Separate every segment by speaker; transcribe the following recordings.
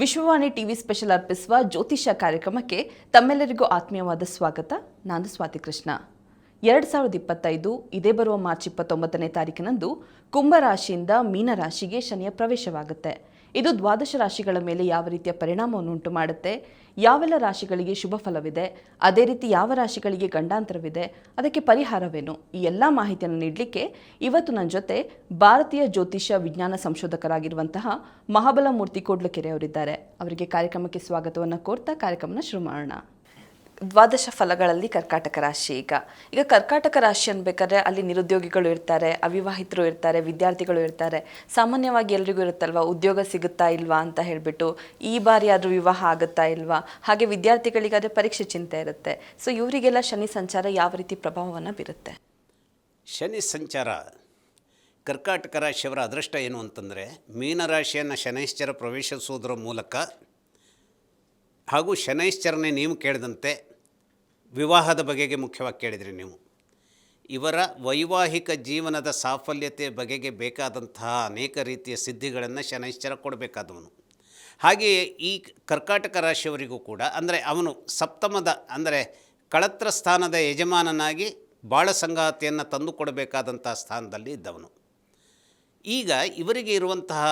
Speaker 1: Vishwavani TV special ಅರ್ಪಿಸುವ ಜ್ಯೋತಿಷ್ಯ ಕಾರ್ಯಕ್ರಮಕ್ಕೆ ತಮ್ಮೆಲ್ಲರಿಗೂ ಆತ್ಮೀಯವಾದ ಸ್ವಾಗತ. ನಾನು ಸ್ವಾತಿ ಕೃಷ್ಣ. ಎರಡು ಸಾವಿರದ ಇಪ್ಪತ್ತೈದು ಇದೇ ಬರುವ ಮಾರ್ಚ್ ಇಪ್ಪತ್ತೊಂಬತ್ತನೇ ತಾರೀಕಿನಂದು ಕುಂಭರಾಶಿಯಿಂದ ಮೀನರಾಶಿಗೆ ಶನಿಯ ಪ್ರವೇಶವಾಗುತ್ತೆ. ಇದು ದ್ವಾದಶ ರಾಶಿಗಳ ಮೇಲೆ ಯಾವ ರೀತಿಯ ಪರಿಣಾಮವನ್ನು ಉಂಟು ಮಾಡುತ್ತೆ ಯಾವೆಲ್ಲ ರಾಶಿಗಳಿಗೆ ಶುಭ ಫಲವಿದೆ? ಅದೇ ರೀತಿ ಯಾವ ರಾಶಿಗಳಿಗೆ ಗಂಡಾಂತರವಿದೆ? ಅದಕ್ಕೆ ಪರಿಹಾರವೇನು? ಈ ಎಲ್ಲ ಮಾಹಿತಿಯನ್ನು ನೀಡಲಿಕ್ಕೆ ಇವತ್ತು ನನ್ನ ಜೊತೆ ಭಾರತೀಯ ಜ್ಯೋತಿಷ್ಯ ವಿಜ್ಞಾನ ಸಂಶೋಧಕರಾಗಿರುವಂತಹ ಮಹಾಬಲ ಮೂರ್ತಿ ಕೋಡ್ಲಕೆರೆ ಅವರಿದ್ದಾರೆ ಅವರಿಗೆ ಕಾರ್ಯಕ್ರಮಕ್ಕೆ ಸ್ವಾಗತವನ್ನು ಕೋರ್ತಾ ಕಾರ್ಯಕ್ರಮನ ಶುರು ಮಾಡೋಣ. ದ್ವಾದಶ ಫಲಗಳಲ್ಲಿ ಕರ್ಕಾಟಕ ರಾಶಿ ಈಗ. ಈಗ ಕರ್ಕಾಟಕ ರಾಶಿ ಅನ್ಬೇಕಾದ್ರೆ ಅಲ್ಲಿ ನಿರುದ್ಯೋಗಿಗಳು ಇರ್ತಾರೆ, ಅವಿವಾಹಿತರು ಇರ್ತಾರೆ, ವಿದ್ಯಾರ್ಥಿಗಳು ಇರ್ತಾರೆ. ಸಾಮಾನ್ಯವಾಗಿ ಎಲ್ರಿಗೂ ಇರುತ್ತಲ್ವಾ, ಉದ್ಯೋಗ ಸಿಗುತ್ತಾ ಇಲ್ವಾ ಅಂತ ಹೇಳ್ಬಿಟ್ಟು, ಈ ಬಾರಿ ಆದ್ರೂ ವಿವಾಹ ಆಗುತ್ತಾ ಇಲ್ವಾ? ಹಾಗೆ ವಿದ್ಯಾರ್ಥಿಗಳಿಗಾದ್ರೆ ಪರೀಕ್ಷೆ ಚಿಂತೆ ಇರುತ್ತೆ. ಸೊ ಇವರಿಗೆಲ್ಲ ಶನಿ ಸಂಚಾರ ಯಾವ ರೀತಿ ಪ್ರಭಾವವನ್ನು ಬೀರುತ್ತೆ?
Speaker 2: ಶನಿ ಸಂಚಾರ, ಕರ್ಕಾಟಕ ರಾಶಿಯವರ ಅದೃಷ್ಟ ಏನು ಅಂತಂದರೆ ಮೀನರಾಶಿಯನ್ನು ಶನೈಶ್ಚರ ಪ್ರವೇಶಿಸುವುದರ ಮೂಲಕ ಹಾಗೂ ಶನೈಶ್ಚರನೇ ನೀವು ಕೇಳಿದಂತೆ ವಿವಾಹದ ಬಗೆಗೆ ಮುಖ್ಯವಾಗಿ ಕೇಳಿದ್ರಿ ನೀವು. ಇವರ ವೈವಾಹಿಕ ಜೀವನದ ಸಾಫಲ್ಯತೆ ಬಗೆಗೆ ಬೇಕಾದಂತಹ ಅನೇಕ ರೀತಿಯ ಸಿದ್ಧಿಗಳನ್ನು ಶನೈಶ್ಚರ ಕೊಡಬೇಕಾದವನು. ಹಾಗೆಯೇ ಈ ಕರ್ಕಾಟಕ ರಾಶಿಯವರಿಗೂ ಕೂಡ, ಅಂದರೆ ಅವನು ಸಪ್ತಮದ, ಅಂದರೆ ಕಳತ್ರ ಸ್ಥಾನದ ಯಜಮಾನನಾಗಿ ಬಾಳ ಸಂಗಾತಿಯನ್ನು ತಂದುಕೊಡಬೇಕಾದಂತಹ ಸ್ಥಾನದಲ್ಲಿ ಇದ್ದವನು. ಈಗ ಇವರಿಗೆ ಇರುವಂತಹ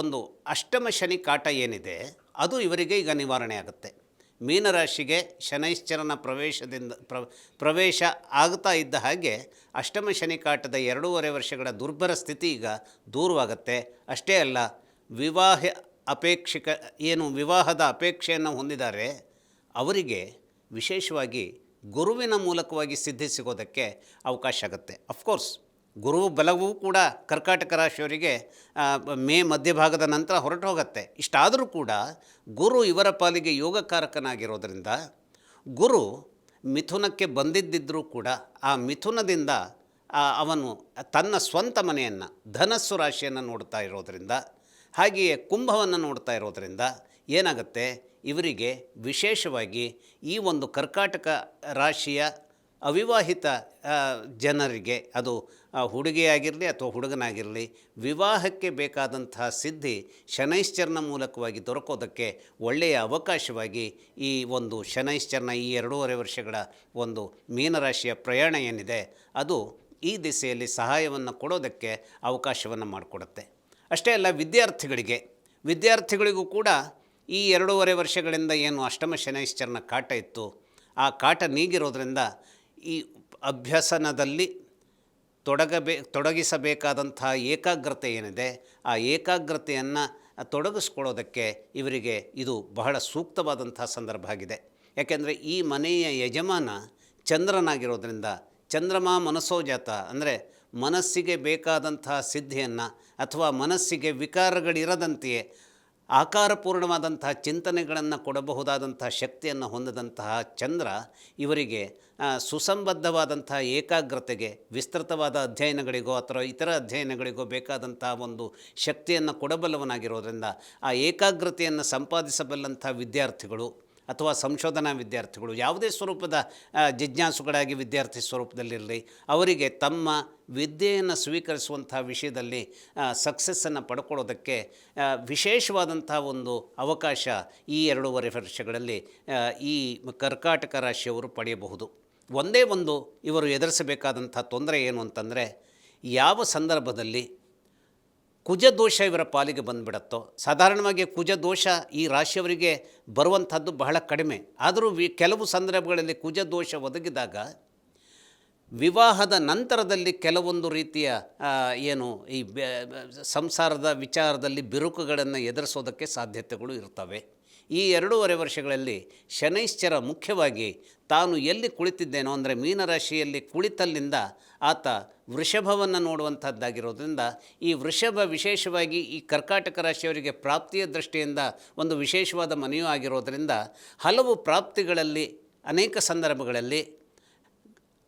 Speaker 2: ಒಂದು ಅಷ್ಟಮ ಶನಿ ಕಾಟ ಏನಿದೆ ಅದು ಇವರಿಗೆ ಈಗ ನಿವಾರಣೆ ಆಗುತ್ತೆ. ಮೀನರಾಶಿಗೆ ಶನೈಶ್ಚರನ ಪ್ರವೇಶದಿಂದ ಪ್ರ, ಪ್ರವೇಶ ಆಗ್ತಾ ಇದ್ದ ಹಾಗೆ ಅಷ್ಟಮ ಶನಿ ಕಾಟದ ಎರಡೂವರೆ ವರ್ಷಗಳ ದುರ್ಬರ ಸ್ಥಿತಿ ಈಗ ದೂರವಾಗುತ್ತೆ. ಅಷ್ಟೇ ಅಲ್ಲ, ವಿವಾಹ ಅಪೇಕ್ಷಿಕ, ಏನು ವಿವಾಹದ ಅಪೇಕ್ಷೆಯನ್ನು ಹೊಂದಿದ್ದಾರೆ, ಅವರಿಗೆ ವಿಶೇಷವಾಗಿ ಗುರುವಿನ ಮೂಲಕವಾಗಿ ಸಿದ್ಧಿ ಸಿಗೋದಕ್ಕೆ ಅವಕಾಶ ಆಗುತ್ತೆ. ಅಫ್ಕೋರ್ಸ್ ಗುರು ಬಲವೂ ಕೂಡ ಕರ್ಕಾಟಕ ರಾಶಿಯವರಿಗೆ ಮೇ ಮಧ್ಯಭಾಗದ ನಂತರ ಹೊರಟು ಹೋಗುತ್ತೆ ಇಷ್ಟಾದರೂ ಕೂಡ ಗುರು ಇವರ ಪಾಲಿಗೆ ಯೋಗಕಾರಕನಾಗಿರೋದರಿಂದ ಗುರು ಮಿಥುನಕ್ಕೆ ಬಂದಿದ್ದಿದ್ದರೂ ಕೂಡ ಆ ಮಿಥುನದಿಂದ ಅವನು ತನ್ನ ಸ್ವಂತ ಮನೆಯನ್ನು, ಧನಸ್ಸು ರಾಶಿಯನ್ನು ನೋಡ್ತಾ ಇರೋದರಿಂದ, ಹಾಗೆಯೇ ಕುಂಭವನ್ನು ನೋಡ್ತಾ ಇರೋದರಿಂದ ಏನಾಗುತ್ತೆ? ಇವರಿಗೆ ವಿಶೇಷವಾಗಿ ಈ ಒಂದು ಕರ್ಕಾಟಕ ರಾಶಿಯ ಅವಿವಾಹಿತ ಜನರಿಗೆ, ಅದು ಹುಡುಗಿಯಾಗಿರಲಿ ಅಥವಾ ಹುಡುಗನಾಗಿರಲಿ, ವಿವಾಹಕ್ಕೆ ಬೇಕಾದಂತಹ ಸಿದ್ಧಿ ಶನೈಶ್ಚರನ ಮೂಲಕವಾಗಿ ದೊರಕೋದಕ್ಕೆ ಒಳ್ಳೆಯ ಅವಕಾಶವಾಗಿ ಈ ಒಂದು ಶನೈಶ್ಚರನ ಈ ಎರಡೂವರೆ ವರ್ಷಗಳ ಒಂದು ಮೀನರಾಶಿಯ ಪ್ರಯಾಣ ಏನಿದೆ, ಅದು ಈ ದಿಸೆಯಲ್ಲಿ ಸಹಾಯವನ್ನು ಕೊಡೋದಕ್ಕೆ ಅವಕಾಶವನ್ನು ಮಾಡಿಕೊಡುತ್ತೆ. ಅಷ್ಟೇ ಅಲ್ಲ, ವಿದ್ಯಾರ್ಥಿಗಳಿಗೆ, ವಿದ್ಯಾರ್ಥಿಗಳಿಗೂ ಕೂಡ ಈ ಎರಡೂವರೆ ವರ್ಷಗಳಿಂದ ಏನು ಅಷ್ಟಮ ಶನೈಶ್ಚರನ ಕಾಟ ಇತ್ತು, ಆ ಕಾಟ ನೀಗಿರೋದ್ರಿಂದ ಈ ಅಭ್ಯಸನದಲ್ಲಿ ತೊಡಗಬೇ, ತೊಡಗಿಸಬೇಕಾದಂತಹ ಏಕಾಗ್ರತೆ ಏನಿದೆ, ಆ ಏಕಾಗ್ರತೆಯನ್ನು ತೊಡಗಿಸ್ಕೊಳ್ಳೋದಕ್ಕೆ ಇವರಿಗೆ ಇದು ಬಹಳ ಸೂಕ್ತವಾದಂಥ ಸಂದರ್ಭ ಆಗಿದೆ. ಯಾಕೆಂದರೆ ಈ ಮನೆಯ ಯಜಮಾನ ಚಂದ್ರನಾಗಿರೋದರಿಂದ ಚಂದ್ರಮ ಮನಸ್ಸೋಜಾತ ಅಂದರೆ ಮನಸ್ಸಿಗೆ ಬೇಕಾದಂತಹ ಸಿದ್ಧಿಯನ್ನು ಅಥವಾ ಮನಸ್ಸಿಗೆ ವಿಕಾರಗಳಿರದಂತೆಯೇ ಆಕಾರಪೂರ್ಣವಾದಂತಹ ಚಿಂತನೆಗಳನ್ನು ಕೊಡಬಹುದಾದಂತಹ ಶಕ್ತಿಯನ್ನು ಹೊಂದದಂತಹ ಚಂದ್ರ ಇವರಿಗೆ ಸುಸಂಬದ್ಧವಾದಂತಹ ಏಕಾಗ್ರತೆಗೆ, ವಿಸ್ತೃತವಾದ ಅಧ್ಯಯನಗಳಿಗೋ ಅಥವಾ ಇತರ ಅಧ್ಯಯನಗಳಿಗೋ ಬೇಕಾದಂತಹ ಒಂದು ಶಕ್ತಿಯನ್ನು ಕೊಡಬಲ್ಲವನಾಗಿರೋದರಿಂದ ಆ ಏಕಾಗ್ರತೆಯನ್ನು ಸಂಪಾದಿಸಬಲ್ಲಂಥ ವಿದ್ಯಾರ್ಥಿಗಳು ಅಥವಾ ಸಂಶೋಧನಾ ವಿದ್ಯಾರ್ಥಿಗಳು, ಯಾವುದೇ ಸ್ವರೂಪದ ಜಿಜ್ಞಾಸುಗಳಾಗಿ ವಿದ್ಯಾರ್ಥಿ ಸ್ವರೂಪದಲ್ಲಿರಲಿ, ಅವರಿಗೆ ತಮ್ಮ ವಿದ್ಯೆಯನ್ನು ಸ್ವೀಕರಿಸುವಂಥ ವಿಷಯದಲ್ಲಿ ಸಕ್ಸಸ್ಸನ್ನು ಪಡ್ಕೊಳ್ಳೋದಕ್ಕೆ ವಿಶೇಷವಾದಂಥ ಒಂದು ಅವಕಾಶ ಈ ಎರಡೂವರೆ ವರ್ಷಗಳಲ್ಲಿ ಈ ಕರ್ಕಾಟಕ ರಾಶಿಯವರು ಪಡೆಯಬಹುದು. ಒಂದೇ ಒಂದು ಇವರು ಎದುರಿಸಬೇಕಾದಂಥ ತೊಂದರೆ ಏನು ಅಂತಂದರೆ, ಯಾವ ಸಂದರ್ಭದಲ್ಲಿ ಕುಜ ದೋಷ ಇವರ ಪಾಲಿಗೆ ಬಂದುಬಿಡತ್ತೋ. ಸಾಧಾರಣವಾಗಿ ಕುಜ ದೋಷ ಈ ರಾಶಿಯವರಿಗೆ ಬರುವಂಥದ್ದು ಬಹಳ ಕಡಿಮೆ. ಆದರೂ ವಿ ಕೆಲವು ಸಂದರ್ಭಗಳಲ್ಲಿ ಕುಜ ದೋಷ ಒದಗಿದಾಗ ವಿವಾಹದ ನಂತರದಲ್ಲಿ ಕೆಲವೊಂದು ರೀತಿಯ ಏನು ಈ ಸಂಸಾರದ ವಿಚಾರದಲ್ಲಿ ಬಿರುಕುಗಳನ್ನು ಎದುರಿಸೋದಕ್ಕೆ ಸಾಧ್ಯತೆಗಳು ಇರ್ತವೆ. ಈ ಎರಡೂವರೆ ವರ್ಷಗಳಲ್ಲಿ ಶನೈಶ್ಚರ ಮುಖ್ಯವಾಗಿ ತಾನು ಎಲ್ಲಿ ಕುಳಿತಿದ್ದೇನೋ ಅಂದರೆ ಮೀನರಾಶಿಯಲ್ಲಿ ಕುಳಿತಲ್ಲಿಂದ ಆತ ವೃಷಭವನ್ನು ನೋಡುವಂಥದ್ದಾಗಿರೋದ್ರಿಂದ ಈ ವೃಷಭ ವಿಶೇಷವಾಗಿ ಈ ಕರ್ಕಾಟಕ ರಾಶಿಯವರಿಗೆ ಪ್ರಾಪ್ತಿಯ ದೃಷ್ಟಿಯಿಂದ ಒಂದು ವಿಶೇಷವಾದ ಮನೆಯೂ ಆಗಿರೋದರಿಂದ ಹಲವು ಪ್ರಾಪ್ತಿಗಳಲ್ಲಿ ಅನೇಕ ಸಂದರ್ಭಗಳಲ್ಲಿ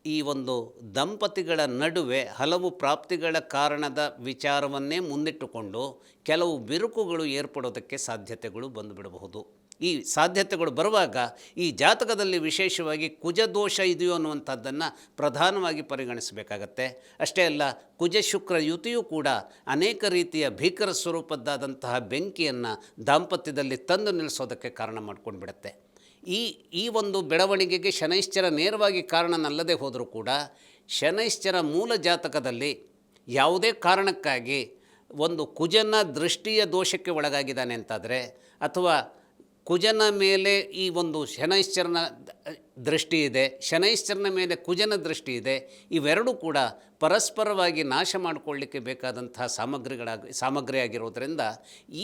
Speaker 2: ಈ ಒಂದು ದಂಪತಿಗಳ ನಡುವೆ ಹಲವು ಪ್ರಾಪ್ತಿಗಳ ಕಾರಣದ ವಿಚಾರವನ್ನೇ ಮುಂದಿಟ್ಟುಕೊಂಡು ಕೆಲವು ಬಿರುಕುಗಳು ಏರ್ಪಡೋದಕ್ಕೆ ಸಾಧ್ಯತೆಗಳು ಬಂದುಬಿಡಬಹುದು. ಈ ಸಾಧ್ಯತೆಗಳು ಬರುವಾಗ ಈ ಜಾತಕದಲ್ಲಿ ವಿಶೇಷವಾಗಿ ಕುಜದೋಷ ಇದೆಯೋ ಅನ್ನುವಂಥದ್ದನ್ನು ಪ್ರಧಾನವಾಗಿ ಪರಿಗಣಿಸಬೇಕಾಗತ್ತೆ. ಅಷ್ಟೇ ಅಲ್ಲ, ಕುಜ ಶುಕ್ರ ಯುತಿಯೂ ಕೂಡ ಅನೇಕ ರೀತಿಯ ಭೀಕರ ಸ್ವರೂಪದ್ದಾದಂತಹ ಬೆಂಕಿಯನ್ನು ದಾಂಪತ್ಯದಲ್ಲಿ ತಂದು ನಿಲ್ಲಿಸೋದಕ್ಕೆ ಕಾರಣ ಮಾಡ್ಕೊಂಡು ಬಿಡುತ್ತೆ ಈ ಈ ಒಂದು ಬೆಳವಣಿಗೆಗೆ ಶನೈಶ್ಚರ ನೇರವಾಗಿ ಕಾರಣನಲ್ಲದೆ ಹೋದರೂ ಕೂಡ ಶನೈಶ್ಚರ ಮೂಲ ಜಾತಕದಲ್ಲಿ ಯಾವುದೇ ಕಾರಣಕ್ಕಾಗಿ ಒಂದು ಕುಜನ ದೃಷ್ಟಿಯ ದೋಷಕ್ಕೆ ಒಳಗಾಗಿದ್ದಾನೆ ಅಂತಾದರೆ ಅಥವಾ ಕುಜನ ಮೇಲೆ ಈ ಒಂದು ಶನೈಶ್ಚರನ ದೃಷ್ಟಿ ಇದೆ. ಶನೈಶ್ಚರನ ಮೇಲೆ ಕುಜನ ದೃಷ್ಟಿ ಇದೆ. ಇವೆರಡೂ ಕೂಡ ಪರಸ್ಪರವಾಗಿ ನಾಶ ಮಾಡಿಕೊಳ್ಳಿಕ್ಕೆ ಬೇಕಾದಂತಹ ಸಾಮಗ್ರಿಗಳಾಗಿ ಸಾಮಗ್ರಿ ಆಗಿರೋದ್ರಿಂದ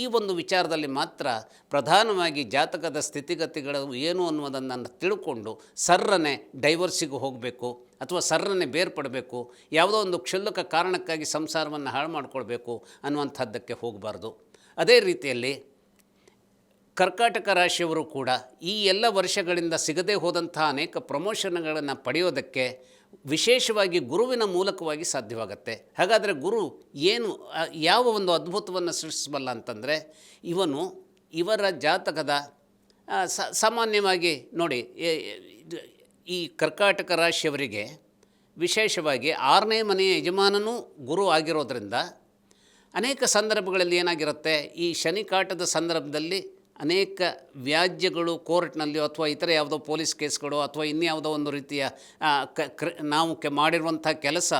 Speaker 2: ಈ ಒಂದು ವಿಚಾರದಲ್ಲಿ ಮಾತ್ರ ಪ್ರಧಾನವಾಗಿ ಜಾತಕದ ಸ್ಥಿತಿಗತಿಗಳು ಏನು ಅನ್ನೋದನ್ನು ತಿಳ್ಕೊಂಡು ಸರ್ರನೆ ಡೈವರ್ಸಿಗೆ ಹೋಗಬೇಕು ಅಥವಾ ಸರ್ರನೆ ಬೇರ್ಪಡಬೇಕು, ಯಾವುದೋ ಒಂದು ಕ್ಷುಲ್ಲಕ ಕಾರಣಕ್ಕಾಗಿ ಸಂಸಾರವನ್ನು ಹಾಳು ಮಾಡಿಕೊಳ್ಬೇಕು ಅನ್ನುವಂಥದ್ದಕ್ಕೆ ಹೋಗಬಾರ್ದು. ಅದೇ ರೀತಿಯಲ್ಲಿ ಕರ್ಕಾಟಕ ರಾಶಿಯವರು ಕೂಡ ಈ ಎಲ್ಲ ವರ್ಷಗಳಿಂದ ಸಿಗದೇ ಹೋದಂಥ ಅನೇಕ ಪ್ರಮೋಷನ್ಗಳನ್ನು ಪಡೆಯೋದಕ್ಕೆ ವಿಶೇಷವಾಗಿ ಗುರುವಿನ ಮೂಲಕವಾಗಿ ಸಾಧ್ಯವಾಗುತ್ತೆ. ಹಾಗಾದರೆ ಗುರು ಏನು ಯಾವ ಒಂದು ಅದ್ಭುತವನ್ನು ಸೃಷ್ಟಿಸಬಲ್ಲ ಅಂತಂದರೆ, ಇವನು ಇವರ ಜಾತಕದ ಸಾಮಾನ್ಯವಾಗಿ ನೋಡಿ ಈ ಕರ್ಕಾಟಕ ರಾಶಿಯವರಿಗೆ ವಿಶೇಷವಾಗಿ ಆರನೇ ಮನೆಯ ಯಜಮಾನನೂ ಗುರು ಆಗಿರೋದರಿಂದ ಅನೇಕ ಸಂದರ್ಭಗಳಲ್ಲಿ ಏನಾಗಿರುತ್ತೆ, ಈ ಶನಿಕಾಟದ ಸಂದರ್ಭದಲ್ಲಿ ಅನೇಕ ವ್ಯಾಜ್ಯಗಳು ಕೋರ್ಟ್ನಲ್ಲಿಯೋ ಅಥವಾ ಇತರ ಯಾವುದೋ ಪೊಲೀಸ್ ಕೇಸ್ಗಳು ಅಥವಾ ಇನ್ಯಾವುದೋ ಒಂದು ರೀತಿಯ ಕ್ರ ನಾವು ಕೆ, ಮಾಡಿರುವಂಥ ಕೆಲಸ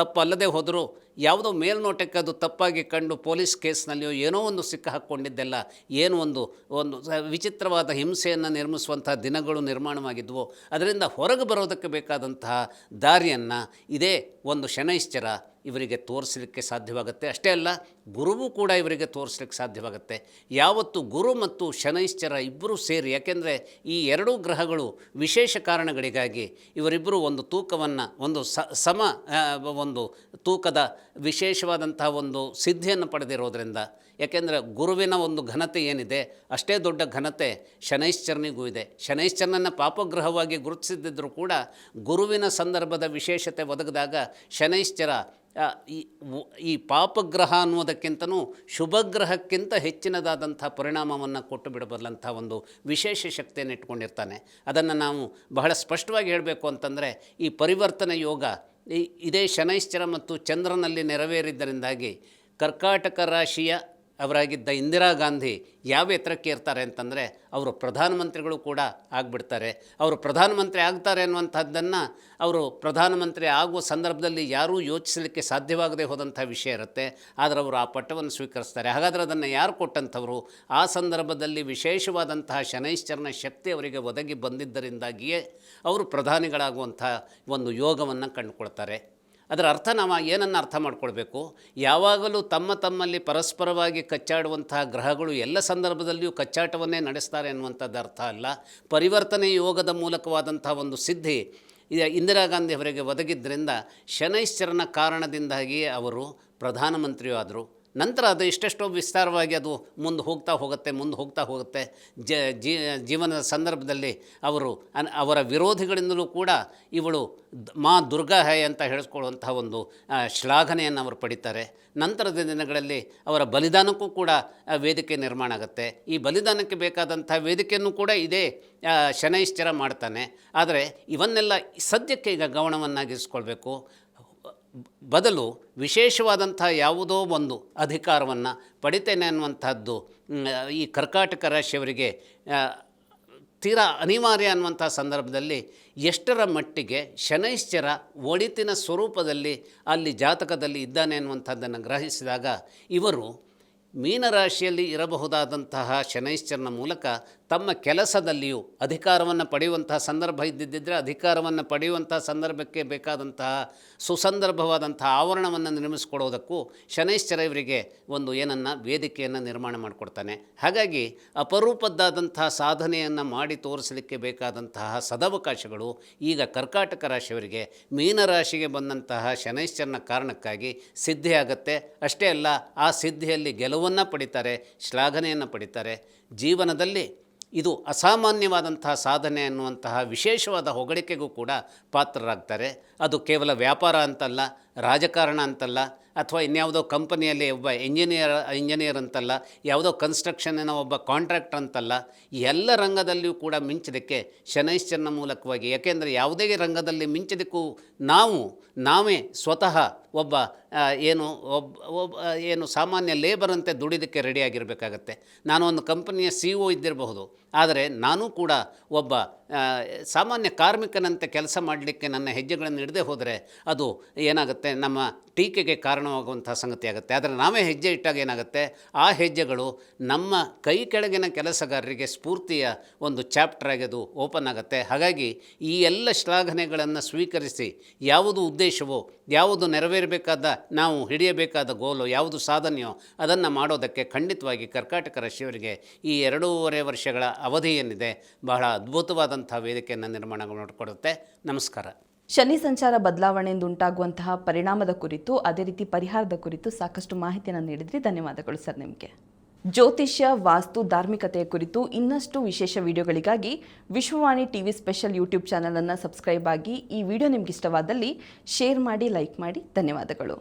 Speaker 2: ತಪ್ಪಲ್ಲದೆ ಹೋದರೂ ಯಾವುದೋ ಮೇಲ್ನೋಟಕ್ಕೆ ಅದು ತಪ್ಪಾಗಿ ಕಂಡು ಪೊಲೀಸ್ ಕೇಸ್ನಲ್ಲಿಯೋ ಏನೋ ಒಂದು ಸಿಕ್ಕ ಹಾಕ್ಕೊಂಡಿದ್ದೆಲ್ಲ, ಏನು ಒಂದು ಒಂದು ವಿಚಿತ್ರವಾದ ಹಿಂಸೆಯನ್ನು ನಿರ್ಮಿಸುವಂಥ ದಿನಗಳು ನಿರ್ಮಾಣವಾಗಿದ್ವು. ಅದರಿಂದ ಹೊರಗೆ ಬರೋದಕ್ಕೆ ಬೇಕಾದಂತಹ ದಾರಿಯನ್ನು ಇದೇ ಒಂದು ಶನೈಶ್ಚರ ಇವರಿಗೆ ತೋರಿಸಲಿಕ್ಕೆ ಸಾಧ್ಯವಾಗುತ್ತೆ. ಅಷ್ಟೇ ಅಲ್ಲ, ಗುರುವು ಕೂಡ ಇವರಿಗೆ ತೋರಿಸ್ಲಿಕ್ಕೆ ಸಾಧ್ಯವಾಗುತ್ತೆ. ಯಾವತ್ತು ಗುರು ಮತ್ತು ಶನೈಶ್ಚರ ಇಬ್ಬರೂ ಸೇರಿ, ಯಾಕೆಂದರೆ ಈ ಎರಡೂ ಗ್ರಹಗಳು ವಿಶೇಷ ಕಾರಣಗಳಿಗಾಗಿ ಇವರಿಬ್ಬರು ಒಂದು ತೂಕವನ್ನು, ಒಂದು ಸಮ ಒಂದು ತೂಕದ ವಿಶೇಷವಾದಂತಹ ಒಂದು ಸಿದ್ಧಿಯನ್ನು ಪಡೆದಿರೋದ್ರಿಂದ ಯಾಕೆಂದರೆ ಗುರುವಿನ ಒಂದು ಘನತೆ ಏನಿದೆ, ಅಷ್ಟೇ ದೊಡ್ಡ ಘನತೆ ಶನೈಶ್ಚರನಿಗೂ ಇದೆ. ಶನೈಶ್ಚರನನ್ನು ಪಾಪಗ್ರಹವಾಗಿ ಗುರುತಿಸಿದ್ದರೂ ಕೂಡ ಗುರುವಿನ ಸಂದರ್ಭದ ವಿಶೇಷತೆ ಒದಗಿದಾಗ ಶನೈಶ್ಚರ ಈ ಈ ಪಾಪಗ್ರಹ ಅನ್ನೋದಕ್ಕಿಂತನೂ ಶುಭಗ್ರಹಕ್ಕಿಂತ ಹೆಚ್ಚಿನದಾದಂಥ ಪರಿಣಾಮವನ್ನು ಕೊಟ್ಟು ಬಿಡಬಲ್ಲಂಥ ಒಂದು ವಿಶೇಷ ಶಕ್ತಿಯನ್ನು ಇಟ್ಕೊಂಡಿರ್ತಾನೆ. ಅದನ್ನು ನಾವು ಬಹಳ ಸ್ಪಷ್ಟವಾಗಿ ಹೇಳಬೇಕು ಅಂತಂದರೆ, ಈ ಪರಿವರ್ತನೆ ಯೋಗ ಇದೇ ಶನೈಶ್ಚರ ಮತ್ತು ಚಂದ್ರನಲ್ಲಿ ನೆರವೇರಿದ್ದರಿಂದಾಗಿ ಕರ್ಕಾಟಕ ರಾಶಿಯ ಅವರಾಗಿದ್ದ ಇಂದಿರಾ ಗಾಂಧಿ ಯಾವ ಎತ್ತರಕ್ಕೆ ಇರ್ತಾರೆ ಅಂತಂದರೆ ಅವರು ಪ್ರಧಾನಮಂತ್ರಿಗಳು ಕೂಡ ಆಗಿಬಿಡ್ತಾರೆ. ಅವರು ಪ್ರಧಾನಮಂತ್ರಿ ಆಗ್ತಾರೆ ಅನ್ನುವಂಥದ್ದನ್ನು ಅವರು ಪ್ರಧಾನಮಂತ್ರಿ ಆಗುವ ಸಂದರ್ಭದಲ್ಲಿ ಯಾರೂ ಯೋಚಿಸಲಿಕ್ಕೆ ಸಾಧ್ಯವಾಗದೆ ಹೋದಂಥ ವಿಷಯ ಇರುತ್ತೆ. ಆದರೆ ಅವರು ಆ ಪಟ್ಟವನ್ನು ಸ್ವೀಕರಿಸ್ತಾರೆ. ಹಾಗಾದರೆ ಅದನ್ನು ಯಾರು ಕೊಟ್ಟಂಥವರು? ಆ ಸಂದರ್ಭದಲ್ಲಿ ವಿಶೇಷವಾದಂತಹ ಶನೈಶ್ಚರಣ ಶಕ್ತಿ ಅವರಿಗೆ ಒದಗಿ ಬಂದಿದ್ದರಿಂದಾಗಿಯೇ ಅವರು ಪ್ರಧಾನಿಗಳಾಗುವಂಥ ಒಂದು ಯೋಗವನ್ನು ಕಂಡುಕೊಳ್ತಾರೆ. ಅದರ ಅರ್ಥ ನಾವು ಏನನ್ನು ಅರ್ಥ ಮಾಡ್ಕೊಳ್ಬೇಕು? ಯಾವಾಗಲೂ ತಮ್ಮ ತಮ್ಮಲ್ಲಿ ಪರಸ್ಪರವಾಗಿ ಕಚ್ಚಾಡುವಂತಹ ಗ್ರಹಗಳು ಎಲ್ಲ ಸಂದರ್ಭದಲ್ಲಿಯೂ ಕಚ್ಚಾಟವನ್ನೇ ನಡೆಸ್ತಾರೆ ಅನ್ನುವಂಥದ್ದು ಅರ್ಥ ಅಲ್ಲ. ಪರಿವರ್ತನೆ ಯೋಗದ ಮೂಲಕವಾದಂಥ ಒಂದು ಸಿದ್ಧಿ ಇದ- ಇಂದಿರಾ ಗಾಂಧಿ ಅವರಿಗೆ ಒದಗಿದ್ದರಿಂದ ಶನೈಶ್ಚರನ ಕಾರಣದಿಂದಾಗಿ ಅವರು ಪ್ರಧಾನಮಂತ್ರಿಯೂ ಆದರು. ನಂತರ ಅದು ಇಷ್ಟೆಷ್ಟೋ ವಿಸ್ತಾರವಾಗಿ ಅದು ಮುಂದೆ ಹೋಗ್ತಾ ಹೋಗುತ್ತೆ, ಮುಂದೆ ಹೋಗ್ತಾ ಹೋಗುತ್ತೆ. ಜ ಜೀವನದ ಸಂದರ್ಭದಲ್ಲಿ ಅವರು ಅನ್, ಅವರ ವಿರೋಧಿಗಳಿಂದಲೂ ಕೂಡ ಇವಳು ಮಾ ದುರ್ಗಾ ಹೈ ಅಂತ ಹೇಳಿಸ್ಕೊಳ್ಳುವಂತಹ ಒಂದು ಶ್ಲಾಘನೆಯನ್ನು ಅವರು ಪಡಿತಾರೆ. ನಂತರದ ದಿನಗಳಲ್ಲಿ ಅವರ ಬಲಿದಾನಕ್ಕೂ ಕೂಡ ವೇದಿಕೆ ನಿರ್ಮಾಣ ಆಗುತ್ತೆ. ಈ ಬಲಿದಾನಕ್ಕೆ ಬೇಕಾದಂಥ ವೇದಿಕೆಯನ್ನು ಕೂಡ ಇದೇ ಶನೈಶ್ಚರ ಮಾಡ್ತಾನೆ. ಆದರೆ ಇವನ್ನೆಲ್ಲ ಸದ್ಯಕ್ಕೆ ಈಗ ಗಮನವನ್ನಾಗಿರಿಸ್ಕೊಳ್ಬೇಕು ಬದಲು ವಿಶೇಷವಾದಂಥ ಯಾವುದೋ ಒಂದು ಅಧಿಕಾರವನ್ನು ಪಡಿತೇನೆ ಅನ್ನುವಂಥದ್ದು ಈ ಕರ್ಕಾಟಕ ರಾಶಿಯವರಿಗೆ ತೀರಾ ಅನಿವಾರ್ಯ ಅನ್ನುವಂಥ ಸಂದರ್ಭದಲ್ಲಿ ಎಷ್ಟರ ಮಟ್ಟಿಗೆ ಶನೈಶ್ಚರ ಒಳಿತಿನ ಸ್ವರೂಪದಲ್ಲಿ ಅಲ್ಲಿ ಜಾತಕದಲ್ಲಿ ಇದ್ದಾನೆ ಅನ್ನುವಂಥದ್ದನ್ನು ಗ್ರಹಿಸಿದಾಗ ಇವರು ಮೀನರಾಶಿಯಲ್ಲಿ ಇರಬಹುದಾದಂತಹ ಶನೈಶ್ಚರನ ಮೂಲಕ ತಮ್ಮ ಕೆಲಸದಲ್ಲಿಯೂ ಅಧಿಕಾರವನ್ನು ಪಡೆಯುವಂತಹ ಸಂದರ್ಭ ಇದ್ದಿದ್ದರೆ ಅಧಿಕಾರವನ್ನು ಪಡೆಯುವಂತಹ ಸಂದರ್ಭಕ್ಕೆ ಬೇಕಾದಂತಹ ಸುಸಂದರ್ಭವಾದಂತಹ ಆವರಣವನ್ನು ನಿರ್ಮಿಸಿಕೊಡೋದಕ್ಕೂ ಶನೈಶ್ಚರ ಇವರಿಗೆ ಒಂದು ಏನನ್ನು ವೇದಿಕೆಯನ್ನು ನಿರ್ಮಾಣ ಮಾಡಿಕೊಡ್ತಾನೆ. ಹಾಗಾಗಿ ಅಪರೂಪದ್ದಾದಂತಹ ಸಾಧನೆಯನ್ನು ಮಾಡಿ ತೋರಿಸಲಿಕ್ಕೆ ಬೇಕಾದಂತಹ ಸದವಕಾಶಗಳು ಈಗ ಕರ್ಕಾಟಕ ರಾಶಿಯವರಿಗೆ ಮೀನರಾಶಿಗೆ ಬಂದಂತಹ ಶನೈಶ್ಚರನ ಕಾರಣಕ್ಕಾಗಿ ಸಿದ್ಧಿಯಾಗತ್ತೆ. ಅಷ್ಟೇ ಅಲ್ಲ, ಆ ಸಿದ್ಧಿಯಲ್ಲಿ ಗೆಲುವನ್ನು ಪಡಿತಾರೆ, ಶ್ಲಾಘನೆಯನ್ನು ಪಡಿತಾರೆ. ಜೀವನದಲ್ಲಿ ಇದು ಅಸಾಮಾನ್ಯವಾದಂತಹ ಸಾಧನೆ ಅನ್ನುವಂತಹ ವಿಶೇಷವಾದ ಹೊಗಳಿಕೆಗೂ ಕೂಡ ಪಾತ್ರರಾಗ್ತಾರೆ. ಅದು ಕೇವಲ ವ್ಯಾಪಾರ ಅಂತಲ್ಲ, ರಾಜಕಾರಣ ಅಂತಲ್ಲ, ಅಥವಾ ಇನ್ಯಾವುದೋ ಕಂಪನಿಯಲ್ಲಿ ಒಬ್ಬ ಇಂಜಿನಿಯರ್ ಇಂಜಿನಿಯರ್ ಅಂತಲ್ಲ, ಯಾವುದೋ ಕನ್ಸ್ಟ್ರಕ್ಷನ್ನಿನ ಒಬ್ಬ ಕಾಂಟ್ರಾಕ್ಟರ್ ಅಂತಲ್ಲ ಎಲ್ಲ ರಂಗದಲ್ಲಿಯೂ ಕೂಡ ಮಿಂಚದಕ್ಕೆ ಶನೈಶ್ಚರನ ಮೂಲಕವಾಗಿ, ಯಾಕೆಂದರೆ ಯಾವುದೇ ರಂಗದಲ್ಲಿ ಮಿಂಚದಕ್ಕೂ ನಾವು, ನಾವೇ ಸ್ವತಃ ಒಬ್ಬ ಏನು ಒಬ್ಬ ಒಬ್ಬ ಏನು ಸಾಮಾನ್ಯ ಲೇಬರ್ ಅಂತೆ ದುಡಿದಕ್ಕೆ ರೆಡಿಯಾಗಿರಬೇಕಾಗತ್ತೆ ನಾನು ಒಂದು ಕಂಪನಿಯ ಸಿ ಒ ಇದ್ದಿರಬಹುದು. ಆದರೆ ನಾನು ಕೂಡ ಒಬ್ಬ ಸಾಮಾನ್ಯ ಕಾರ್ಮಿಕನಂತೆ ಕೆಲಸ ಮಾಡಲಿಕ್ಕೆ ನನ್ನ ಹೆಜ್ಜೆಗಳನ್ನು ಹಿಡದೆ ಹೋದರೆ ಅದು ಏನಾಗುತ್ತೆ, ನಮ್ಮ ಟೀಕೆಗೆ ಕಾರಣವಾಗುವಂಥ ಸಂಗತಿ ಆಗುತ್ತೆ. ಆದರೆ ನಾವೇ ಹೆಜ್ಜೆ ಇಟ್ಟಾಗ ಏನಾಗುತ್ತೆ, ಆ ಹೆಜ್ಜೆಗಳು ನಮ್ಮ ಕೈ ಕೆಳಗಿನ ಕೆಲಸಗಾರರಿಗೆ ಸ್ಫೂರ್ತಿಯ ಒಂದು ಚಾಪ್ಟರ್ ಆಗಿ ಅದು ಓಪನ್ ಆಗುತ್ತೆ. ಹಾಗಾಗಿ ಈ ಎಲ್ಲ ಶ್ಲಾಘನೆಗಳನ್ನು ಸ್ವೀಕರಿಸಿ, ಯಾವುದು ಉದ್ದೇಶವೋ, ಯಾವುದು ನೆರವೇರಬೇಕಾದ, ನಾವು ಹಿಡಿಯಬೇಕಾದ ಗೋಲು ಯಾವುದು ಸಾಧನೆಯೋ ಅದನ್ನು ಮಾಡೋದಕ್ಕೆ ಖಂಡಿತವಾಗಿ ಕರ್ಕಾಟಕ ರಾಶಿಯವರಿಗೆ ಈ ಎರಡೂವರೆ ವರ್ಷಗಳ ಅವಧಿ ಏನಿದೆ ಬಹಳ ಅದ್ಭುತವಾದಂಥ ವೇದಿಕೆಯನ್ನು ನಿರ್ಮಾಣ ಮಾಡಿಕೊಡುತ್ತೆ. ನಮಸ್ಕಾರ.
Speaker 1: ಶನಿ ಸಂಚಾರ ಬದಲಾವಣೆಯಿಂದ ಉಂಟಾಗುವಂತಹ ಪರಿಣಾಮದ ಕುರಿತು, ಅದೇ ರೀತಿ ಪರಿಹಾರದ ಕುರಿತು ಸಾಕಷ್ಟು ಮಾಹಿತಿಯನ್ನು ನೀಡಿದ್ರಿ. ಧನ್ಯವಾದಗಳು ಸರ್ ನಿಮಗೆ. ಜ್ಯೋತಿಷ್ಯ, ವಾಸ್ತು, ಧಾರ್ಮಿಕತೆಯ ಕುರಿತು ಇನ್ನಷ್ಟು ವಿಶೇಷ ವಿಡಿಯೋಗಳಿಗಾಗಿ ವಿಶ್ವವಾಣಿ ಟಿವಿ ಸ್ಪೆಷಲ್ ಯೂಟ್ಯೂಬ್ ಚಾನಲನ್ನು ಸಬ್ಸ್ಕ್ರೈಬ್ ಆಗಿ ಈ ವಿಡಿಯೋ ನಿಮ್ಗೆ ಇಷ್ಟವಾದಲ್ಲಿ ಶೇರ್ ಮಾಡಿ, ಲೈಕ್ ಮಾಡಿ. ಧನ್ಯವಾದಗಳು.